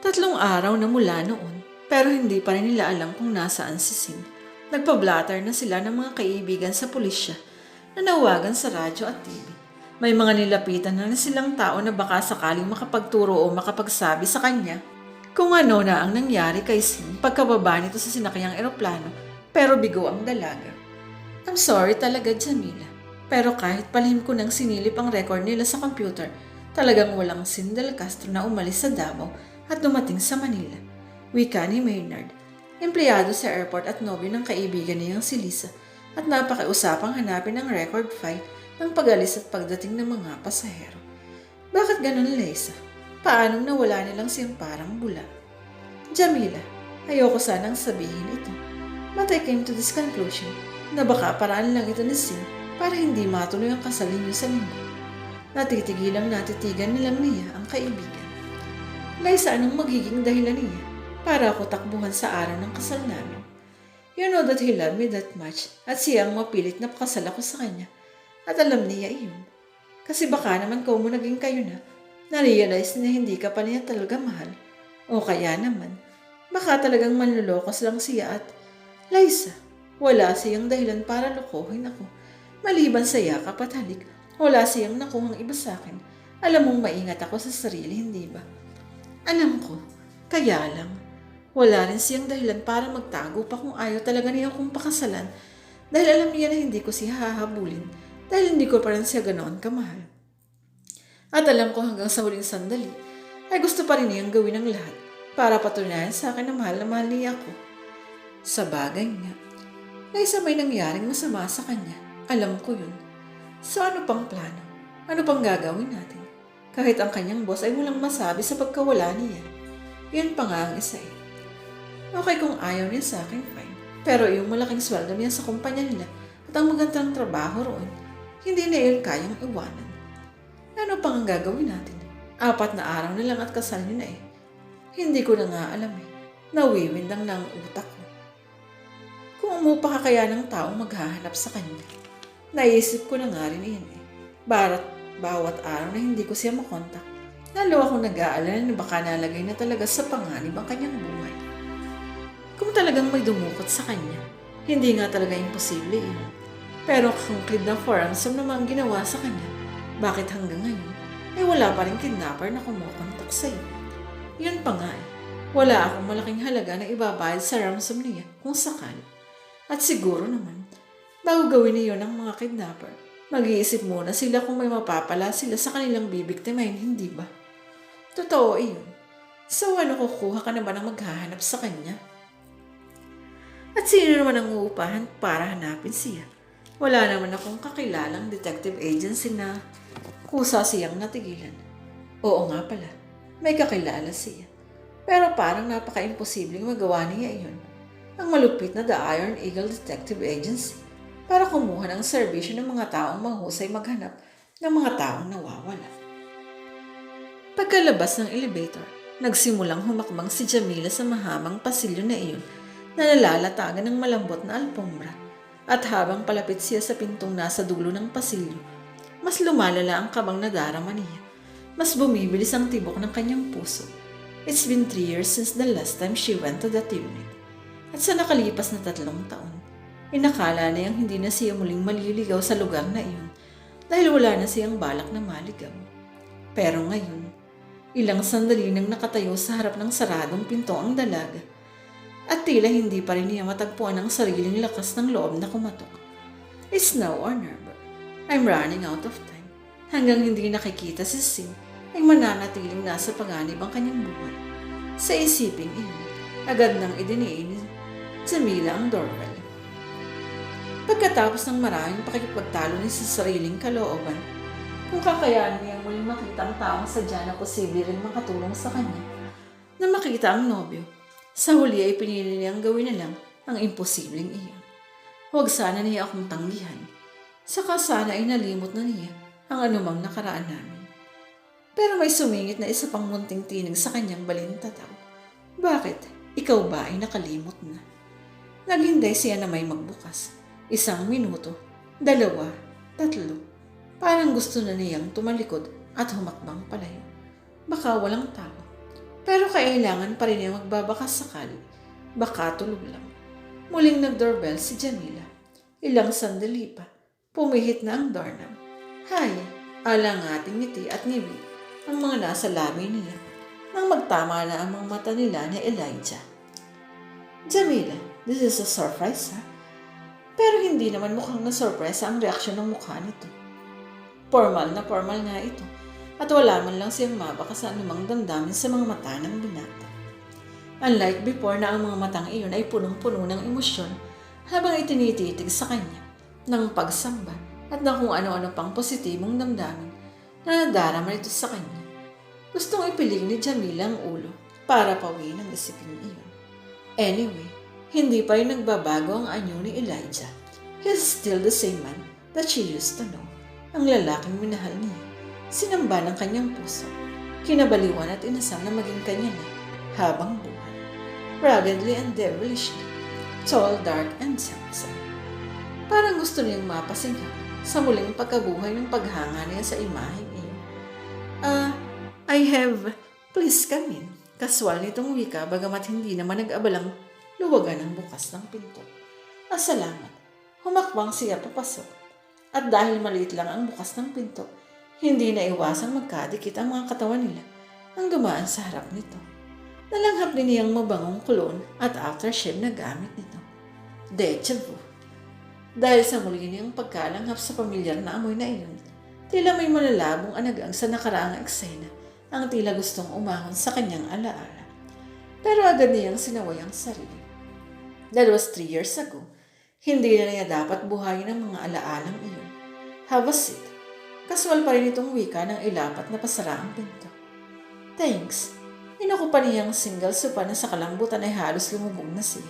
Tatlong araw na mula noon, pero hindi pa rin nila alam kung nasaan si Sin. Nagpa-blatter na sila ng mga kaibigan sa pulisya na nawagan sa radyo at TV. May mga nilapitan na silang tao na baka sakaling makapagturo o makapagsabi sa kanya kung ano na ang nangyari kay Sin pagkababa nito sa sinakyang eroplano pero bigo ang dalaga. I'm sorry talaga, Jamila. Pero kahit palihim ko nang sinilip ang record nila sa computer, talagang walang Sin Del Castro na umalis sa Davao at dumating sa Manila. Wika ni Maynard, empleyado sa airport at nobyo ng kaibigan niyang si Lisa at napakiusapang hanapin ang record file ng pag-alis at pagdating ng mga pasahero. Bakit ganun, Lisa? Paanong nawala nilang siyang parang bula? Jamila, ayoko sanang sabihin ito. But I came to this conclusion na baka paraan lang ito ni Sin para hindi matuloy ang kasal ninyo sa linggo. Natitigilang natitigan nilang niya ang kaibigan. Liza, anong magiging dahilan niya para ako takbuhan sa araw ng kasal namin? You know that he loved me that much at siyang mapilit na pakasal ako sa kanya. At alam niya iyon. Kasi baka naman kung mo naging kayo na, na-realize na hindi ka pa niya talaga mahal. O kaya naman, baka talagang manlulokos lang siya at, Liza, wala siyang dahilan para lokohin ako. Maliban sa yakap at halik, wala siyang nakuhang iba sa akin. Alam mong maingat ako sa sarili, hindi ba? Alam ko, kaya lang. Wala rin siyang dahilan para magtago pa kung ayaw talaga niya akong pakasalan dahil alam niya na hindi ko siya hahabulin dahil hindi ko pa rin siya ganoon kamahal. At alam ko hanggang sa huling sandali ay gusto pa rin niyang gawin ang lahat para patunayan sa akin na mahal na mahal niya ako. Sa bagay nga, na isa may nangyaring masama sa kanya. Alam ko yun. So ano pang plano? Ano pang gagawin natin? Kahit ang kanyang boss ay walang masabi sa pagkawala niya. Yun pa nga ang isa eh. Okay kung ayaw niya sa akin, fine. Pero yung malaking sweldo niya sa kumpanya nila at ang magandang trabaho roon, hindi na yun kayang iwanan. Ano pang ang gagawin natin? Apat na araw na lang at kasal niyo na eh. Hindi ko na nga alam eh. Nawiwindang na ang utak ko. Kung umupa ka kaya ng taong maghahanap sa kanya. Naisip ko na nga rin iyan eh. Barat bawat araw na hindi ko siya makontak. Lalo akong nag-aalala na baka nalagay na talaga sa panganib ang kanyang buhay. Kung talagang may dumukot sa kanya, hindi nga talaga imposible yun. Pero kung na for ransom naman ang ginawa sa kanya, bakit hanggang ngayon ay wala pa rin kidnapper na kumukontak sa'yo? Yun pa nga eh. Wala akong malaking halaga na ibabayad sa ransom niya kung sakali. At siguro naman, bago gawin niyo ng mga kidnapper, mag-iisip muna sila kung may mapapala sila sa kanilang bibiktimahin, hindi ba? Totoo iyon. So ano kukuha ka na ba ng maghahanap sa kanya? At sino naman ang uupahan para hanapin siya? Wala naman akong kakilalang detective agency na kusa siyang natigilan. Oo nga pala, may kakilala siya. Pero parang napaka-imposibleng magawa niya iyon. Ang malupit na The Iron Eagle Detective Agency para kumuha ng serbisyo ng mga taong mahusay maghanap ng mga taong nawawala. Pagkalabas ng elevator, nagsimulang humakbang si Jamila sa mahamang pasilyo na iyon na nalalatagan ng malambot na alpombra. At habang palapit siya sa pintong nasa dulo ng pasilyo, mas lumalala ang kabang nadarama niya. Mas bumibilis ang tibok ng kanyang puso. It's been three years since the last time she went to that unit. At sa nakalipas na tatlong taon, inakala niyang hindi na siya muling maliligaw sa lugar na iyon dahil wala na siyang balak na maligaw. Pero ngayon, ilang sandali nang nakatayo sa harap ng saradong pinto ang dalaga at tila hindi pa rin niya matagpuan ang sariling lakas ng loob na kumatok. It's now or never. I'm running out of time. Hanggang hindi nakikita si Sim, ay mananatiling nasa panganib ang kanyang buhay. Sa isiping iyon, agad nang idiniin ni Jamila ang doorbell. Pagkatapos ng maraming pakikipagtalo ni sa sariling kalooban, kung kakayanin niyang muling makita ang taong sadya na posible rin makatulong sa kanya, na makita ang nobyo, sa huli ay pinili niyang gawin na lang ang imposibleng iyon. Huwag sana niya akong tanggihan. Saka sana ay nalimot na niya ang anumang nakaraan namin. Pero may sumingit na isa pang munting tinig sa kanyang balintataw. Bakit? Ikaw ba ay nakalimot na? Naghinday siya na may magbukas. Isang minuto, dalawa, tatlo. Parang gusto na niyang tumalikod at humakbang palayo. Baka walang tao. Pero kailangan pa rin niya magbabakas sakali. Baka tulog lang. Muling nag-doorbell si Jamila. Ilang sandali pa, pumihit na ang doorknob. Hay, alang ating ngiti at ngiwi ang mga nasa labi niya nang magtama na ang mga mata nila ni Elijah. Jamila, this is a surprise ha? Pero hindi naman mukhang na-surprise ang reaksyon ng mukha nito. Formal na formal nga ito at wala man lang siyang mabaka sa anumang damdamin sa mga mata ng binata. Unlike before na ang mga matang iyon ay punong-puno ng emosyon habang itinititig sa kanya ng pagsamba at ng kung ano-ano pang positibong damdamin na nadarama ito sa kanya. Gustong ipiling ni Jamila ang ulo para pawiin ang isipin iyon. Anyway, hindi pa rin nagbabago ang anyo ni Elijah. He's still the same man that she used to know. Ang lalaking minahal niya. Sinamba ng kanyang puso. Kinabaliwan at inasam na maging kanya na habang buhay. Ruggedly and devilishly. Tall, dark, and handsome. Parang gusto niyang mapasinghap sa muling pagkabuhay ng paghanga niya sa imaheng iyon. Ah, I have, please come in. Kaswal nitong wika bagamat hindi naman nag-abalang luwagan ang bukas ng pinto. Salamat. Humakbang siya papasok. At dahil maliit lang ang bukas ng pinto, hindi na iwasang magkadikit ang mga katawan nila ang dumaan sa harap nito. Nalanghap din niyang mabangong kulon at aftershave na gamit nito. Deja vu. Dahil sa muli niyang pagkalanghap sa pamilyar na amoy na iyon, tila may malalabong anagang sa nakaraang eksena ang tila gustong umahon sa kanyang alaala. Pero agad niyang sinaway ang sarili. That was three years ago. Hindi na niya dapat buhayin ang mga alaalang iyon. Have a seat. Kaswal pa rin itong wika ng ilapat na pasara ang pinto. Thanks. Inuko pa niyang single sopa na sa kalambutan ay halos lumubog na siya.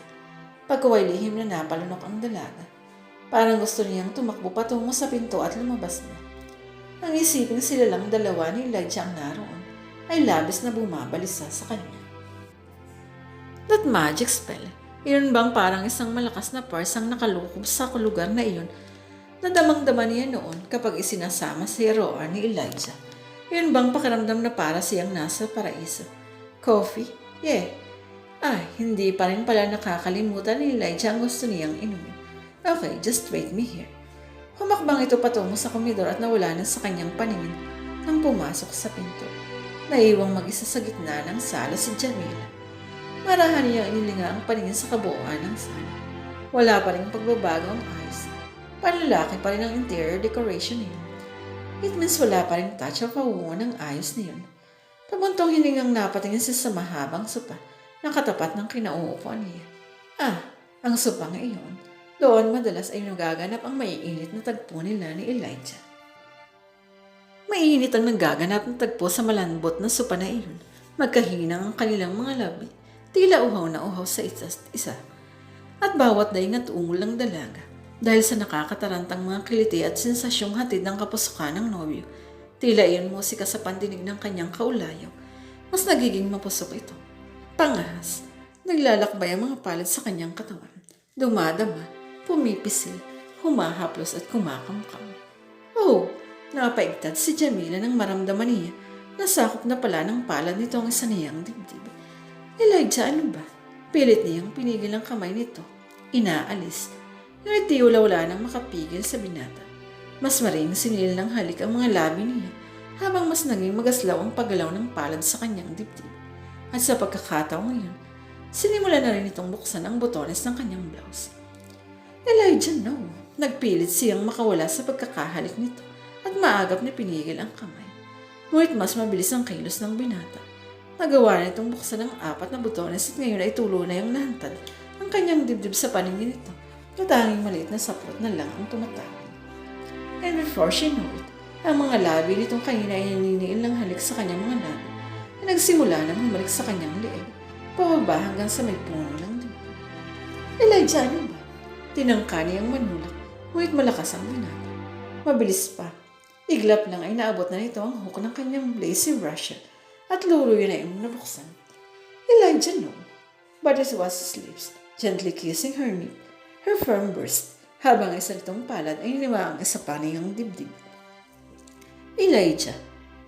Pagkaway lihim na napalunok ang dalaga. Parang gusto niyang tumakbo patungo sa pinto at lumabas na. Ang isipin sila lang dalawa ni Elijah ang naroon ay labis na bumabalisa sa kanya. That magic spell, iyon bang parang isang malakas na pars ang nakalukob sa lugar na iyon na damang-dama niya noon kapag isinasama si Roar ni Elijah. Iyon bang pakiramdam na para siyang nasa paraiso? Coffee? Yeah. Ah, hindi pa rin pala nakakalimutan ni Elijah ang gusto niyang inumin. Okay, just wait me here. Humakbang ito patungo sa komedor at nawala na sa kanyang paningin nang pumasok sa pinto. Naiwang mag-isa sa gitna ng sala si Jamila. Marahan niya inilinga ang paningin sa kabuuan ng sala. Wala pa rin pagbabago ang ayos. Panlalaki pa rin ang interior decoration niya. It means wala pa rin touch of awungan ng ayos niyon. Pabuntong hiningang napatingin siya sa mahabang sopa na katapat ng kinauupuan niya. Ah, ang sopa nga iyon. Doon madalas ay nagaganap ang maiinit na tagpo nila ni Elijah. Mainit ang nagaganap ng tagpo sa malambot na sopa na iyon. Magkahinang ang kanilang mga labi. Tila uhaw na uhaw sa isa't isa. At bawat daing at ungol ng dalaga. Dahil sa nakakatarantang mga kiliti at sensasyong hatid ng kapusukan ng nobyo, tila iyon musika sa pandinig ng kanyang kaulayaw. Mas nagiging mapusok ito. Pangahas, naglalakbay ang mga palad sa kanyang katawan. Dumadama, pumipisil, humahaplos at kumakamkam. Oh, napaigtad si Jamila nang maramdaman niya na sakop na pala ng palad nito ang isa niyang dibdib. Elijah, ano ba? Pilit niyang pinigil ang kamay nito. Inaalis. Ngunit di wala nang makapigil sa binata. Mas maring sinil ng halik ang mga labi niya habang mas naging magaslaw ang paggalaw ng palad sa kanyang dibdib. At sa pagkakataong ngayon, sinimula na rin itong buksan ang botones ng kanyang blouse. Elijah, no. Nagpilit siyang makawala sa pagkakahalik nito at maagap na pinigil ang kamay. Ngunit mas mabilis ang kilos ng binata. Nagawa na itong buksan ng apat na botones at ngayon ay tulo na yung nahantad ang kanyang dibdib sa paningin nito na tanging maliit na saplot na lang ang tumatawid. And before she knew it, ang mga labi nitong kanina ay naniniil ng halik sa kanyang mga labi na nagsimula na bumalik sa kanyang leeg, pababa hanggang sa may puno ng dibdib. Elijah, ano ba? Tinangka niyang manulak, ngunit malakas ang binata. Mabilis pa. Iglap lang ay naabot na nito ang hook ng kanyang lacy brush at luro yun na yung nabuksan. Elijah no. But it was his lips, gently kissing her neck, her firm breast, habang isa nitong palad ay niniwa ang isa pa niyang dibdib. Elijah,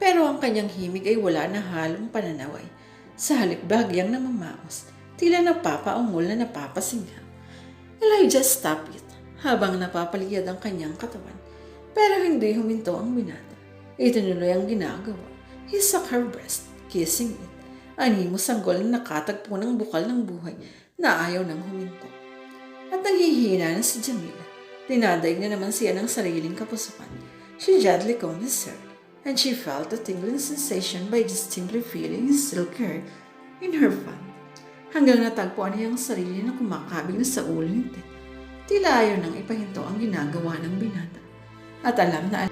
pero ang kanyang himig ay wala na halong pananaway Sa halip bagyang namamaos, tila napapaungol na napapasinghap. Elijah stopped it habang napapaligid ang kanyang katawan. Pero hindi huminto ang binata. Itinuloy ang ginagawa. He sucked her breast, kissing it. Animo sanggol na nakatagpo ng bukal ng buhay na ayaw nang huminto. At nanghihina na si Jamila. Dinadaig na naman siya ng sariling kapusukan. She gently combed his and she felt a tingling sensation by distinctly feeling his silk hair in her fan. Hanggang natagpuan niya ang sarili na kumakabig na sa ulo nito. Tila ayaw nang ipahinto ang ginagawa ng binata. At alam na